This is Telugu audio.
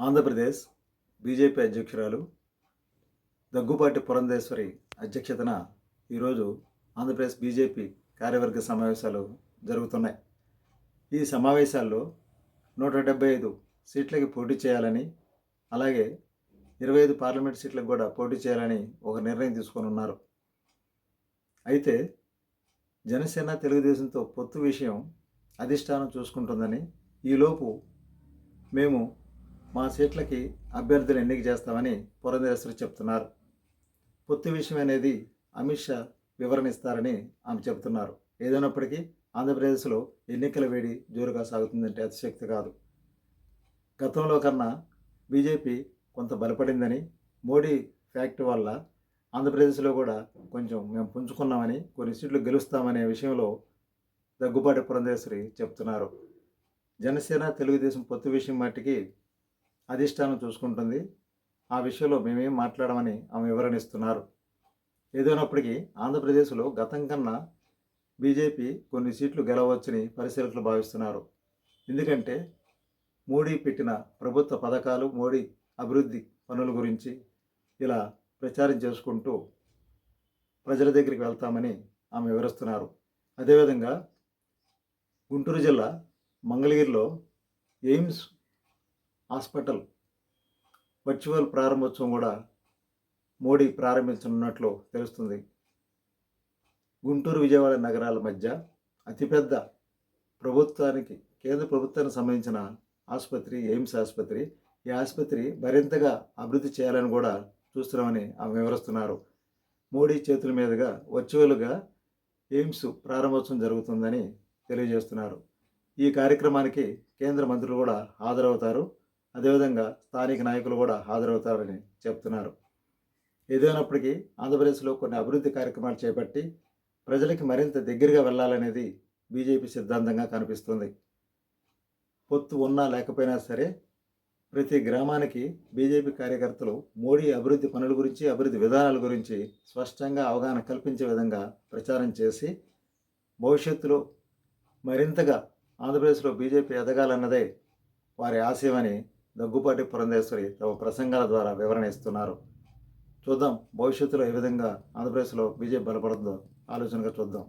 ఆంధ్రప్రదేశ్ బీజేపీ అధ్యక్షురాలు దగ్గుపాటి పురంధేశ్వరి అధ్యక్షతన ఈరోజు ఆంధ్రప్రదేశ్ బీజేపీ కార్యవర్గ సమావేశాలు జరుగుతున్నాయి. ఈ సమావేశాల్లో నూట డెబ్బై ఐదు సీట్లకి పోటీ చేయాలని అలాగే ఇరవై ఐదు పార్లమెంట్ సీట్లకు కూడా పోటీ చేయాలని ఒక నిర్ణయం తీసుకొని ఉన్నారు అయితే జనసేన తెలుగుదేశంతో పొత్తు విషయం అధిష్టానం చూసుకుంటుందని ఈలోపు మేము మా సీట్లకి అభ్యర్థులు ఎన్నిక చేస్తామని పురంధేశ్వరి చెప్తున్నారు. పొత్తు విషయం అనేది అమిత్ షా వివరణ ఇస్తారని ఆమె చెబుతున్నారు ఏదైనప్పటికీ ఆంధ్రప్రదేశ్లో ఎన్నికల వేడి జోరుగా సాగుతుందంటే అతిశక్తి కాదు. గతంలో కన్నా బీజేపీ కొంత బలపడిందని మోడీ ఫ్యాక్ట్ వల్ల ఆంధ్రప్రదేశ్లో కూడా కొంచెం మేము పుంజుకున్నామని కొన్ని సీట్లు గెలుస్తామనే విషయంలో దగ్గుబాటి పురంధేశ్వరి చెప్తున్నారు. జనసేన తెలుగుదేశం పొత్తు విషయం మట్టికి అధిష్టానం చూసుకుంటుంది. ఆ విషయంలో మేమేం మాట్లాడమని ఆమె వివరణిస్తున్నారు. ఏదైనప్పటికీ ఆంధ్రప్రదేశ్లో గతం కన్నా బీజేపీ కొన్ని సీట్లు గెలవచ్చని పరిశీలకులు భావిస్తున్నారు. ఎందుకంటే మోడీ పెట్టిన ప్రభుత్వ పథకాలు మోడీ అభివృద్ధి పనుల గురించి ఇలా ప్రచారం చేసుకుంటూ ప్రజల దగ్గరికి వెళ్తామని ఆమె వివరిస్తున్నారు. అదేవిధంగా గుంటూరు జిల్లా మంగళగిరిలో ఎయిమ్స్ హాస్పిటల్. వర్చువల్ ప్రారంభోత్సవం కూడా మోడీ ప్రారంభించనున్నట్లు తెలుస్తుంది. గుంటూరు విజయవాడ నగరాల మధ్య అతిపెద్ద ప్రభుత్వానికి కేంద్ర ప్రభుత్వానికి సంబంధించిన ఆసుపత్రి ఎయిమ్స్ ఆసుపత్రి ఈ ఆసుపత్రి మరింతగా అభివృద్ధి చేయాలని కూడా చూస్తున్నామని ఆమె వివరిస్తున్నారు. మోడీ చేతుల మీదుగా వర్చువల్గా ఎయిమ్స్ ప్రారంభోత్సవం జరుగుతుందని తెలియజేస్తున్నారు. ఈ కార్యక్రమానికి కేంద్ర మంత్రులు కూడా హాజరవుతారు. అదేవిధంగా స్థానిక నాయకులు కూడా హాజరవుతారని చెప్తున్నారు. ఏదైనప్పటికీ ఆంధ్రప్రదేశ్లో కొన్ని అభివృద్ధి కార్యక్రమాలు చేపట్టి ప్రజలకి మరింత దగ్గరగా వెళ్ళాలనేది బీజేపీ సిద్ధాంతంగా కనిపిస్తుంది. పొత్తు ఉన్నా లేకపోయినా సరే ప్రతి గ్రామానికి బీజేపీ కార్యకర్తలు మోడీ అభివృద్ధి పనుల గురించి అభివృద్ధి విధానాల గురించి స్పష్టంగా అవగాహన కల్పించే విధంగా ప్రచారం చేసి భవిష్యత్తులో మరింతగా ఆంధ్రప్రదేశ్లో బీజేపీ ఎదగాలన్నదే వారి ఆశయమని దగ్గుపాటి పురంధేశ్వరి తమ ప్రసంగాల ద్వారా వివరణ ఇస్తున్నారు. చూద్దాం భవిష్యత్తులో ఏ విధంగా ఆంధ్రప్రదేశ్లో బీజేపీ బలపడుతుందో ఆలోచనగా చూద్దాం.